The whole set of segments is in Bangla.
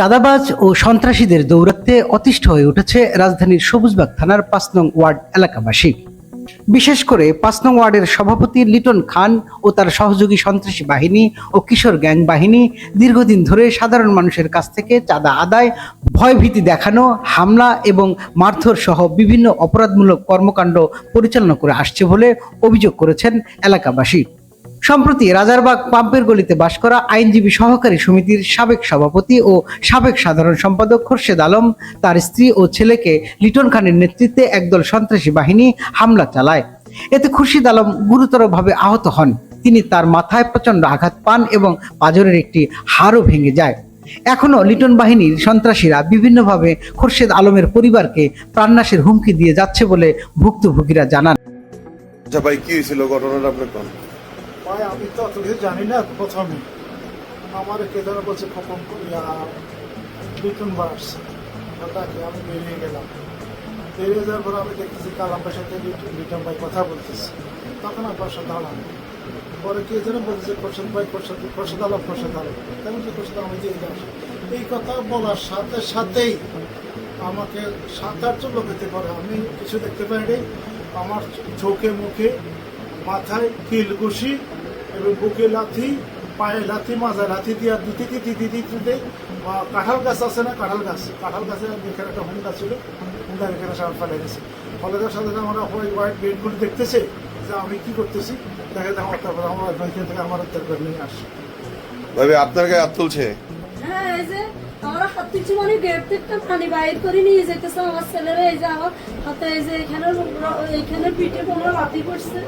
চাঁদাবাজ ও সন্ত্রাসীদের দৌরাত্মে অতিষ্ঠ হয়ে উঠেছে রাজধানীর সবুজবাগ থানার পাঁচ নং ওয়ার্ড এলাকাবাসী। বিশেষ করে পাঁচ নং ওয়ার্ডের সভাপতি লিটন খান ও তার সহযোগী সন্ত্রাসী বাহিনী ও কিশোর গ্যাং বাহিনী দীর্ঘদিন ধরে সাধারণ মানুষের কাছ থেকে চাঁদা আদায়, ভয়ভীতি দেখানো, হামলা এবং মারধর সহ বিভিন্ন অপরাধমূলক কর্মকাণ্ড পরিচালনা করে আসছে বলে অভিযোগ করেছেন এলাকাবাসী। সম্প্রতি রাজারবাগ পাম্পের গলিতে বাস করা আইনজীবী সহকারী সমিতির সাবেক সভাপতি ও সাবেক সাধারণ সম্পাদক খোরশেদ আলম, তার স্ত্রী ও ছেলেকে লিটন খানের নেতৃত্বে একদল সন্ত্রাসী বাহিনী হামলা চালায়। এতে খুরশিদ আলম গুরুতরভাবে আহত হন। তিনি তার মাথায় প্রচণ্ড আঘাত পান এবং পাজরের একটি হাড়ও ভেঙে যায়। এখনও লিটন বাহিনীর সন্ত্রাসীরা বিভিন্নভাবে খোরশেদ আলমের পরিবারকে প্রাণনাশের হুমকি দিয়ে যাচ্ছে বলে ভুক্তভোগীরা জানান। আচ্ছা ভাই, কি হয়েছিল? ঘটনাটা ভাই, আমি তো অত কিছু জানি না, প্রথমে। আমার কে যেন বলছে খপন লিটন বাস ওটাকে আমি বেরিয়ে গেলাম। বেরিয়ে যাওয়ার পর আমি দেখতেছি কালাম ভাইয়ের সাথে লিটন ভাই কথা বলতেছে। তখন আমার পাশে দাঁড়ান পরে কে যেন বলছে খোরশেদ ভাই খোরশেদ খোরশেদ আলম খোরশেদ আলম তেমন কি খোরশেদ আমি দিয়ে যাস এই কথা বলার সাথে সাথেই আমাকে সাত আটজন লোক হতে পারে। আমি কিছু দেখতে পাইনি। আমার চোখে, মুখে, মাথায় কিলকুশি এবং বুকে লাথি পায়ে লাথি মাজা লাথি দিয়া দিতে দিতে দিতে দিতে কাঁঠাল গাছ আছে না? কাঁঠাল গাছ। কাঁঠাল গাছে এখানে একটা হুন্ডা ছিল। হুন্ডা এখানে সার ফেলে গেছে ফলে তার সাথে আমরা হোয়াইট হোয়াইট বেডগুলি দেখতেছে যে আমি কি করতেছি। দেখা দেখে আমার তারপরে আমার ওইখান থেকে আমার উত্তর করে নিয়ে আসে। ভাবে আপনার গায়ে হাত তুলছে? হ্যাঁ এই যে আমরা হাত কিছু মানে গেট থেকে পানি বাইর করে নিয়ে যেতেছে আমার ছেলেরা এই যে আমার হাতে এই যে এখানে এখানে পিঠে পড়ছে।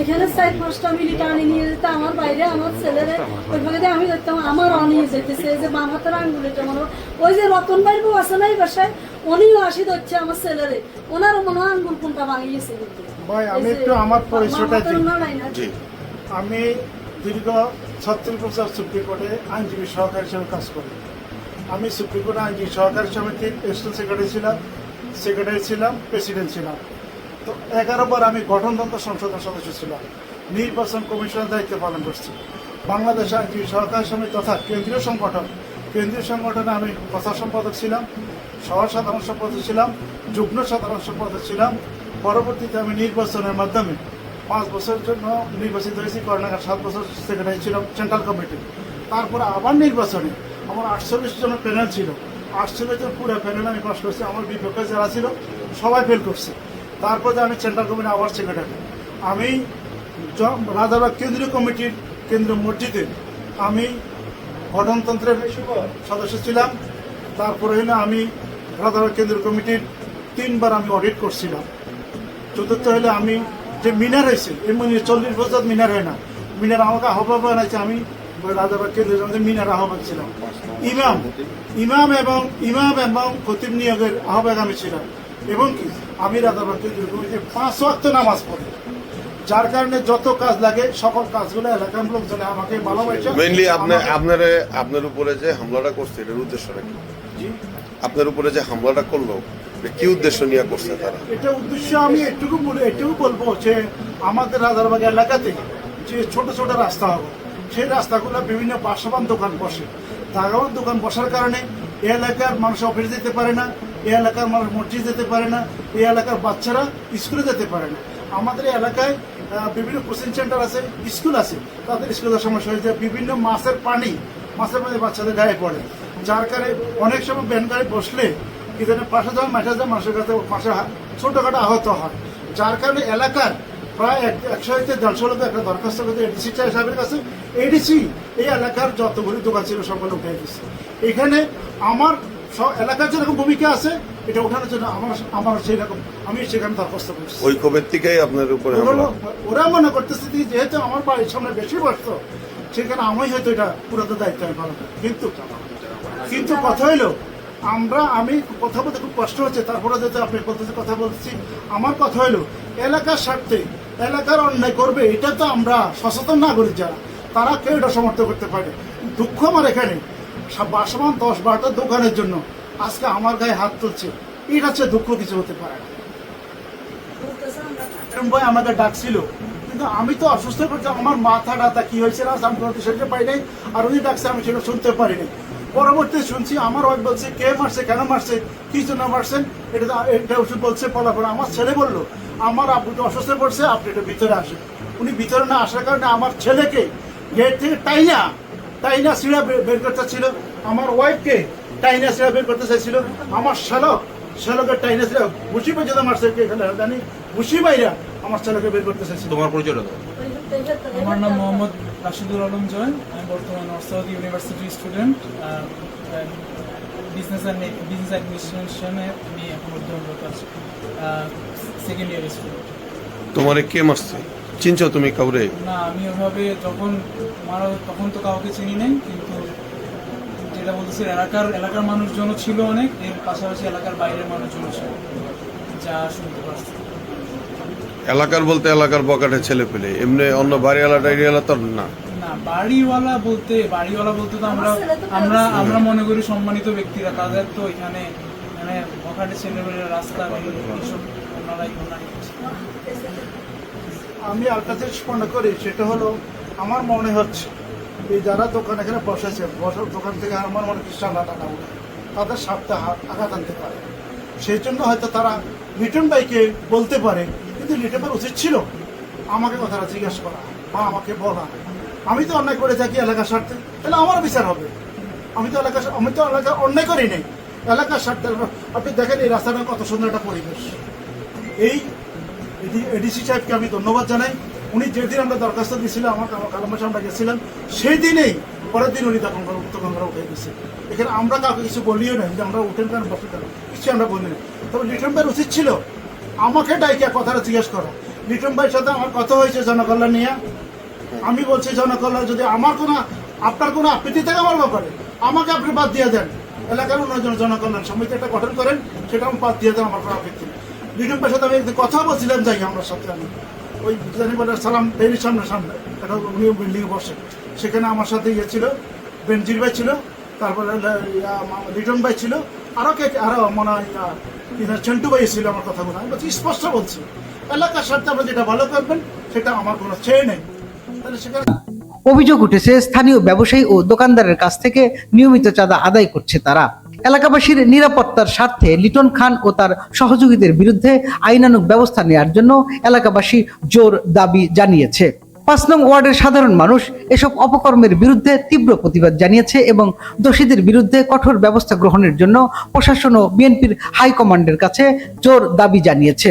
এখানে সাইড পাঁচটা মিলি টানি নিয়ে যেতে আমার বাইরে আমার ছেলেরা। ওইভাবে আমি দেখতাম আমার নিয়ে যেতেছে এই যে বাম হাতের আঙ্গুলিটা মনে ওই যে রতন ভাই বউ আছে না এই বাসায় উনিও আসি ধরছে আমার ছেলেরে। ওনারও মনে হয় আঙ্গুল কোনটা ভাঙিয়েছে ভাই, আমি একটু আমার পরিচয়টা আমি দীর্ঘ ছত্রিশ বছর সুপ্রিম কোর্টে আইনজীবী সহকারী হিসেবে কাজ করি। আমি সুপ্রিম কোর্টে আইনজীবী, সহকারী সমিতির এডিশনাল সেক্রেটারি ছিলাম সেক্রেটারি ছিলাম প্রেসিডেন্ট ছিলাম। তো এগারো বার আমি গঠনতন্ত্র সংসদের সদস্য ছিলাম। নির্বাচন কমিশনের দায়িত্ব পালন করছি। বাংলাদেশ আইনজীবী, সহকারী সমিতি তথা কেন্দ্রীয় সংগঠন। কেন্দ্রীয় সংগঠনে আমি প্রচার সম্পাদক ছিলাম, সহ সাধারণ সম্পাদক ছিলাম, যুগ্ম সাধারণ সম্পাদক ছিলাম। পরবর্তীতে আমি নির্বাচনের মাধ্যমে পাঁচ বছরের জন্য নির্বাচিত হয়েছি কর্ণাঘাট সাত বছর সেক্রেটারি ছিলাম সেন্ট্রাল কমিটি তারপরে আবার নির্বাচনে আমার আটচল্লিশ জনের প্যানেল ছিল। আটচল্লিশ জন পুরো প্যানেল আমি পাস করছি। আমার বিপক্ষে যারা ছিল, সবাই ফেল করছে। তারপরে আমি সেন্ট্রাল কমিটি আবার সেক্রেটারি আমি রাজাবাগ কেন্দ্রীয় কমিটির কেন্দ্র মসজিদে আমি গঠনতন্ত্রের সদস্য ছিলাম। তারপরে হলো আমি রাজাবাগ কেন্দ্রীয় কমিটির তিনবার আমি অডিট করছিলাম। চতুর্থ হলে আমি যে মিনার হয়েছে, এমনি চল্লিশ বছর মিনার হয় না। মিনার আমাকে আহ্বান বানাইছে আমি কেন্দ্রীয় মিনার আহ্বান ছিলাম ইমাম ইমাম এবং ইমাম এবং খতিব নিয়োগের আহ্বায়ক আমি ছিলাম। এবং কি? আমি কেন্দ্রীয় পাঁচ ওয়াক্ত নামাজ পড়ি। যার কারণে যত কাজ লাগে সকল কাজগুলো এলাকার লোকজন আমাকে ভালোবাসে। মেইনলি আপনি আপনার আপনার উপরে যে হামলাটা করছে এটার উদ্দেশ্যটা কি? আপনার উপরে যে হামলাটা করল কি উদ্দেশ্য নিয়ে করছে তারা? এটা উদ্দেশ্য আমি এটুকু এটুকু বলব যে আমাদের রাজারবাগ এলাকাতে যে ছোট ছোট রাস্তা হবে সেই রাস্তাগুলো বিভিন্ন বাসবান দোকান বসে। দাগাবান দোকান বসার কারণে এই এলাকার মানুষ অফিস যেতে পারে না এ এলাকার মানুষ মসজিদ যেতে পারে না, এই এলাকার বাচ্চারা স্কুলে যেতে পারে না। আমাদের এলাকায় বিভিন্ন কোচিং সেন্টার আছে স্কুল আছে। তাদের স্কুলের সমস্যা হয়েছে। বিভিন্ন মাছের পানি মাছের পানি বাচ্চাদের গায়ে পড়ে। যার কারণে অনেক সময় ব্যান গাড়ি বসলে কি জানে পাশে যাওয়া মাঠে যাওয়া মানুষের কাছে পাশে ছোটখাটো আহত হয়। যার কারণে এলাকার প্রায় এক- একশো হইতে দেড়শো লোক একটা দরখাস্ত করতে এডিসি সাহেবের কাছে। এডিসি এই এলাকার যতগুলি দোকান ছিল সকলে উঠে গেছে। এখানে আমার স- এলাকার যেরকম ভূমিকা আছে এটা ওঠানোর জন্য আমার আমার সেই রকম আমি সেখানে দরখাস্ত করছি। ওই ক্ষোভের থেকেই আপনার উপরে ওরা- মনে করতেছে যেহেতু আমার বাড়ির সামনে বেশি বসত সেখানে আমি হয়তো এটা পুরোটা দায়িত্ব আমি পালন কিন্তু কিন্তু কথা হইল আমরা আমি কথা বলতে খুব কষ্ট হচ্ছে। তারপরে যেহেতু আপনি কথা বলছি আমার কথা হইল এলাকার স্বার্থে এলাকার অন্যায় করবে, এটা তো আমরা সচেতন নাগরিক যারা, তারা কেউ এটা সমর্থন করতে পারে? দুঃখ আমার এখানে। বাসমান দশ বারোটা দোকানের জন্য আজকে আমার গায়ে হাত তুলছে। এটা হচ্ছে দুঃখ, কিছু হতে পারে ভাই ডাকছিল। কিন্তু আমি তো অসুস্থ করছি আমার মাথা ডাতা কি হয়েছে আমি কোনো সেটা পাই নাই, আর উনি ডাকছে, আমি সেটা শুনতে পারিনি। পরবর্তী শুনছি, আমার ওয়াইফ বলছে, কে মারছে, কেন মারছে, কি জন্য মারছেন, এটা এটা ওষুধ বলছে, ফলাফল। আমার ছেলে বলল আমার আব্বু তো অসুস্থ পড়ছে আপনি একটু ভিতরে আসেন। উনি ভিতরে না আসার কারণে আমার ছেলেকে গেট থেকে টাইনা টাইনা সিঁড়া বের করতে ছিল আমার ওয়াইফকে টাইনা সিঁড়া বের করতে চাইছিল। আমার শ্যালক শ্যালকের টাইনা সিঁড়া ঘুষি পর্যন্ত মারছে কে এখানে জানি ঘুষি বাইরা আমার ছেলেকে বের করতে চাইছিল। তোমার পরিচয়টা দাও। আমার নাম মোহাম্মদ রাশিদুল আলম জয় আমি বর্তমানে নর্থ সাউথ ইউনিভার্সিটির স্টুডেন্ট বিজনেস অ্যান্ড বিজনেস অ্যাডমিনিস্ট্রেশনে আমি এখন অধ্যয়নরত আছি সেকেন্ড ইয়ার স্টুডেন্ট তোমারে কে মারছে? চিনছো তুমি কাউরে? না আমি ওভাবে যখন মারা তখন তো কাউকে চিনি নাই কিন্তু যেটা বলতেছি এলাকার এলাকার মানুষজনও ছিল অনেক এর পাশাপাশি এলাকার বাইরের মানুষজনও ছিল। যা শুনতে পারছি এলাকার বলতে এলাকার বকাটে ছেলে পেলে এমনি অন্য বাড়ি এলা টাইরি এলা তো না। না বাড়িওয়ালা বলতে বাড়িওয়ালা বলতে তো আমরা আমরা আমরা মনে করি সম্মানিত ব্যক্তিরা তাদের তো এখানে মানে রাস্তা এইসব ওনারাই ওনারাই করছে। আমি আর কাছে স্মরণ করি, সেটা হলো আমার মনে হচ্ছে এই যারা দোকান এখানে বসেছে, বসার দোকান থেকে আমার মনে সাদা টাকা উঠে। তাদের সাপটা আঘাত আনতে পারে। সেই জন্য হয়তো তারা লিটন ভাইকে বলতে পারে, কিন্তু লিটন ভাই উচিত ছিল। আমাকে কথাটা জিজ্ঞেস করা বা আমাকে বলা। আমি তো অন্যায় করে থাকি এলাকার স্বার্থে, তাহলে আমার বিচার হবে। আমি তো এলাকা আমি তো এলাকা অন্যায় করি নাই। এলাকার স্বার্থে আপনি দেখেন এই রাস্তাটা কত সুন্দর একটা পরিবেশ। এই এডিসি সাহেবকে আমি ধন্যবাদ জানাই। উনি যেদিন আমরা দরখাস্ত দিয়েছিলাম আমার কালাম মাসে আমরা গেছিলাম সেই দিনেই পরের দিন উনি তখন করে- তখন আমরা উঠে গেছে। এখানে আমরা কাউকে কিছু বলিও না যে আমরা উঠেন কেন বসে কেন কিছু আমরা বলি না তবে লিটন ভাইয়ের উচিত ছিল, আমাকে ডাইকে কথাটা জিজ্ঞেস করা। লিটন ভাইয়ের সাথে আমার কথা হয়েছে জনকল্যাণ নিয়ে। আমি বলছি, জনকল্যাণ, যদি আমার কোনো আপনার কোনো আপত্তি থাকে আমার ব্যাপারে, আমাকে আপনি বাদ দিয়ে দেন। এলাকার উন্নয়ন জনকল্যাণ সমিতি একটা গঠন করেন, সেটা আমি বাদ দিয়ে দেন, আমার কোনো আপত্তি নেই। ভাইয়ের সাথে আমি একদিন কথা বলছিলাম, যাই আমার সাথে আমি ওই জানি বলে সালাম ডেইলির সামনে সামনে। একটা উনি বিল্ডিং বসে। সেখানে আমার সাথে ইয়ে ছিল, বেনজির ভাই ছিল, তারপরে লিটন ভাই ছিল আরও কে আরও মনে হয় চন্টু ভাই ছিল আমার কথাগুলো। আমি বলছি, স্পষ্ট বলছি, এলাকার সাথে আপনি যেটা ভালো করবেন, সেটা আমার কোনো চেয়ে নেই। তাহলে সেখানে অভিযোগ উঠেছে, স্থানীয় ব্যবসায়ী ও দোকানদারের কাছ থেকে নিয়মিত চাঁদা আদায় করছে তারা। এলাকাবাসীর নিরাপত্তার স্বার্থে লিটন খান ও তার সহযোগীদের বিরুদ্ধে আইনানুক ব্যবস্থা নেয়ার জন্য এলাকাবাসী জোর দাবি জানিয়েছে। পাঁচ নং ওয়ার্ডের সাধারণ মানুষ এসব অপকর্মের বিরুদ্ধে তীব্র প্রতিবাদ জানিয়েছে এবং দোষীদের বিরুদ্ধে কঠোর ব্যবস্থা গ্রহণের জন্য প্রশাসন ও বিএনপির হাইকমান্ডের কাছে জোর দাবি জানিয়েছে।